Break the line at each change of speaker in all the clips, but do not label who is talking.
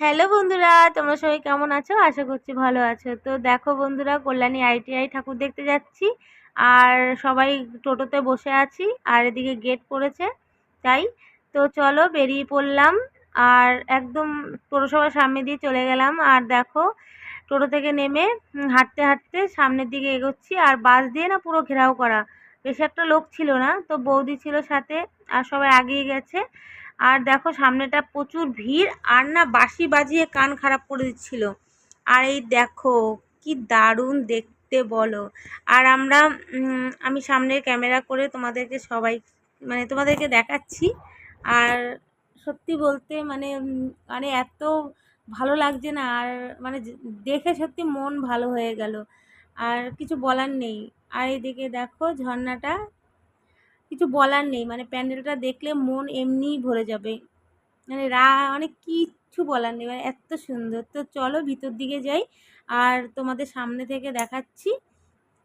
Hello বন্ধুরা, তোমরা সবাই কেমন আছো? আশা করছি ভালো আছো। তো দেখো বন্ধুরা, কল্যাণী আইটিআই ঠাকুর দেখতে যাচ্ছি। আর সবাই টোটোতে বসে আছি, আর এদিকে গেট পড়েছে, তাই। তো চলো বেরিয়ে পড়লাম, আর একদম পৌরসভার সামনে দিয়ে চলে গেলাম। আর দেখো, টোটো থেকে নেমে হাঁটতে হাঁটতে সামনের দিকে এগোচ্ছি। আর বাস দিয়ে না পুরো ঘেরাও করা। বেশি একটা লোক ছিল না, তো বৌদি ছিল সাথে, আর সবাই আগিয়ে গেছে। আর দেখো সামনেটা প্রচুর ভিড় আর না বাঁশি বাজিয়ে কান খারাপ করে দিচ্ছিল। আর এই দেখো কি দারুণ দেখতে বলো। আর আমরা আমি সামনের ক্যামেরা করে তোমাদেরকে সবাই মানে তোমাদেরকে দেখাচ্ছি। আর সত্যি বলতে মানে মানে এত ভালো লাগছে না। আর মানে দেখে সত্যি মন ভালো হয়ে গেল। আর কিছু বলার নেই। আর এদিকে দেখো ঝর্ণাটা কিছু বলার নেই। মানে প্যান্ডেলটা দেখলে মন এমনিই ভরে যাবে। মানে রা অনেক কিচ্ছু বলার নেই। মানে এত সুন্দর। তো চলো ভিতর দিকে যাই। আর তোমাদের সামনে থেকে দেখাচ্ছি।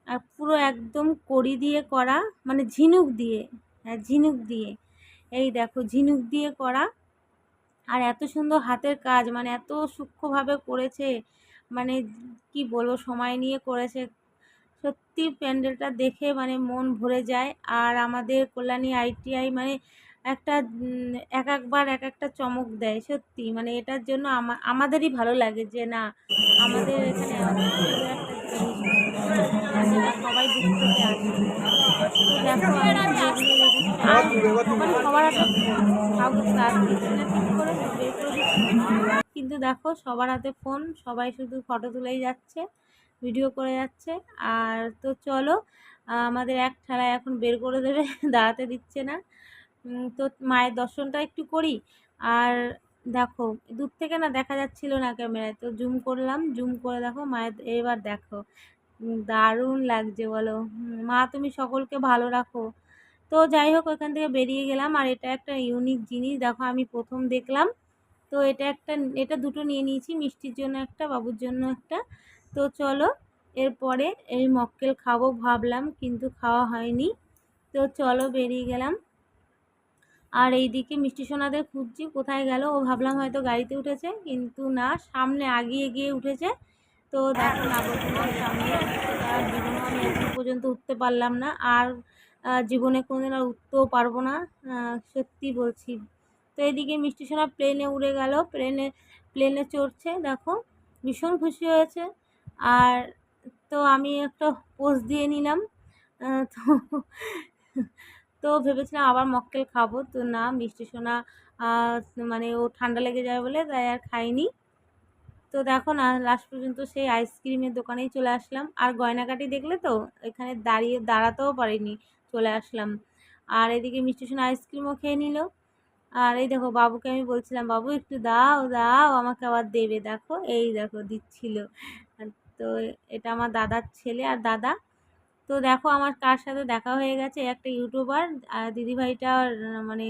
আর পুরো একদম কড়ি দিয়ে করা মানে ঝিনুক দিয়ে হ্যাঁ ঝিনুক দিয়ে। এই দেখো, ঝিনুক দিয়ে করা। আর এত সুন্দর হাতের কাজ। মানে এত সূক্ষ্মভাবে করেছে। মানে কি বলব, সময় নিয়ে করেছে। সত্যি প্যান্ডেলটা দেখে মানে মন ভরে যায়। আর আমাদের কল্যাণী আইটিআই মানে একটা এক একবার এক একটা চমক দেয় সত্যি। মানে এটার জন্য আমা- আমাদেরই ভালো লাগে যে না, আমাদের এখানে সবাই মানে সবার কিন্তু দেখো সবার হাতে ফোন, সবাই শুধু ফটো তুলেই যাচ্ছে। ভিডিও করে যাচ্ছে। আর তো চলো আমাদের এক ঠেলায় এখন বের করে দেবে, দাঁড়াতে দিচ্ছে না। তো মায়ের দর্শনটা একটু করি। আর দেখো, দূর থেকে না দেখা যাচ্ছিল না ক্যামেরায়। তো জুম করলাম, জুম করে দেখো মায়ের, এবার দেখো। দারুণ লাগছে বলো। মা তুমি সকলকে ভালো রাখো। তো যাই হোক, ওইখান থেকে বেরিয়ে গেলাম। আর এটা একটা ইউনিক জিনিস। দেখো আমি প্রথম দেখলাম। তো এটা একটা, এটা দুটো নিয়ে নিয়েছি। মিষ্টির জন্য একটা, বাবুর জন্য একটা। তো চলো, এরপরে এই মক্কেল খাব ভাবলাম, কিন্তু খাওয়া হয়নি। তো চলো বেরিয়ে গেলাম। আর এইদিকে মিষ্টি সোনাদের খুঁজছি, কোথায় গেল? ও ভাবলাম হয়তো গাড়িতে উঠেছে, কিন্তু না, সামনে আগিয়ে গিয়ে উঠেছে। তো দেখো নাগরদোলার সামনে আমি এখন পর্যন্ত উঠতে পারলাম না, আর জীবনে কোনোদিন আর উঠতেও পারব না সত্যি বলছি। তো এদিকে মিষ্টি সোনা প্লেনে উড়ে গেল প্লেনে প্লেনে চড়ছে, দেখো, ভীষণ খুশি হয়েছে। আর তো আমি একটা পোজ দিয়ে নিলাম। তো তো ভেবেছিলাম আবার মক্কেল খাব। তো না, মিষ্টি সোনা মানে ও ঠান্ডা লেগে যায় বলে তাই আর খাইনি। তো দেখো না লাস্ট পর্যন্ত সেই আইসক্রিমের দোকানেই চলে আসলাম। আর গয়নাকাটি দেখলে তো, এখানে দাঁড়িয়ে, দাঁড়াতেও পারিনি, চলে আসলাম। আর এদিকে মিষ্টি সোনা আইসক্রিমও খেয়ে নিল। আর এই দেখো, বাবুকে আমি বলছিলাম, বাবু, একটু দাও দাও, আমাকে আবার দেবে। দেখো, এই দেখো, দিচ্ছিল। তো এটা আমার দাদার ছেলে আর দাদা। তো দেখো আমার কার সাথে দেখা হয়ে গেছে, একটা ইউটিউবার আর দিদিভাইটা মানে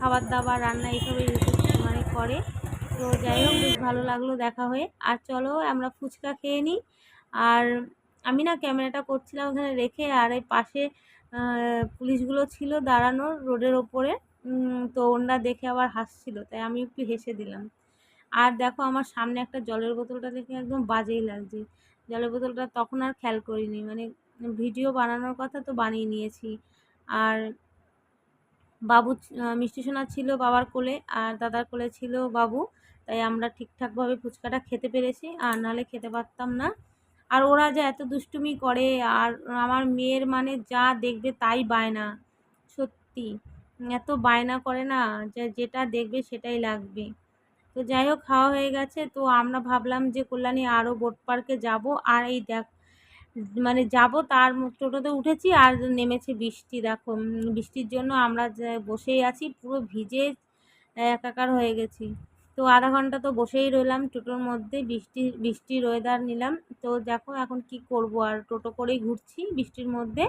খাবার দাবার, রান্না এইসবের ইউটিউব মানে করে। তো যাই হোক, বেশ ভালো লাগল দেখা হয়ে। আর চলো আমরা ফুচকা খেয়ে নিই। আর আমি না ক্যামেরাটা করছিলাম ওখানে রেখে, আর এই পাশে পুলিশগুলো ছিল দাঁড়ানো রোডের ওপরে। তো ওনারা দেখে আবার হাসছিল, তাই আমি একটু হেসে দিলাম। আর দেখো আমার সামনে একটা জলের বোতলটা দেখে একদম বাজেই লাগছে। জলের বোতলটা তখন আর খেয়াল করিনি মানে ভিডিও বানানোর কথা তো বানিয়ে নিয়েছি। আর বাবু মিষ্টি সোনা ছিল বাবার কোলে আর দাদার কোলে ছিল বাবু, তাই আমরা ঠিকঠাকভাবে ফুচকাটা খেতে পেরেছি। আর নাহলে খেতে পারতাম না। আর ওরা যে এত দুষ্টুমি করে, আর আমার মেয়ের মানে যা দেখবে তাই বায়না, সত্যি। এত বায়না করে না, যে যেটা দেখবে সেটাই লাগবে। তো যাই হোক, খাওয়া হয়ে গেছে। তো আমরা ভাবলাম যে কল্যাণী আরও বোট পার্কে যাব। আর এই দেখ মানে যাব তার টোটোতে উঠেছি আর নেমেছে বৃষ্টি। দেখো বৃষ্টির জন্য আমরা বসেই আছি, পুরো ভিজে একাকার হয়ে গেছি। তো আধা ঘণ্টা তো বসেই রইলাম টোটোর মধ্যে। বৃষ্টি বৃষ্টির ওয়েদার নিলাম। তো দেখো এখন কি করব? আর টোটো করেই ঘুরছি বৃষ্টির মধ্যে।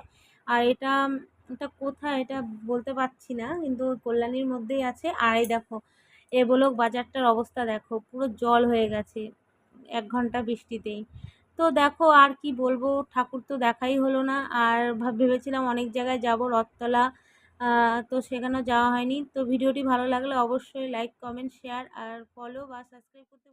আর এটা এটা কোথায়? এটা বলতে পারছি না, কিন্তু কল্যাণীর মধ্যেই আছে। আর এই দেখো এবলক বাজারটার অবস্থা দেখো, পুরো জল হয়ে গেছে এক ঘণ্টা বৃষ্টিতেই তো দেখো আর কি বলব, ঠাকুর তো দেখাই হলো না, আর ভেবেছিলাম অনেক জায়গায় যাব, রথতলা তো সেখানেও যাওয়া হয়নি তো ভিডিওটি ভালো লাগলে অবশ্যই লাইক কমেন্ট শেয়ার আর ফলো বা সাবস্ক্রাইব করতে।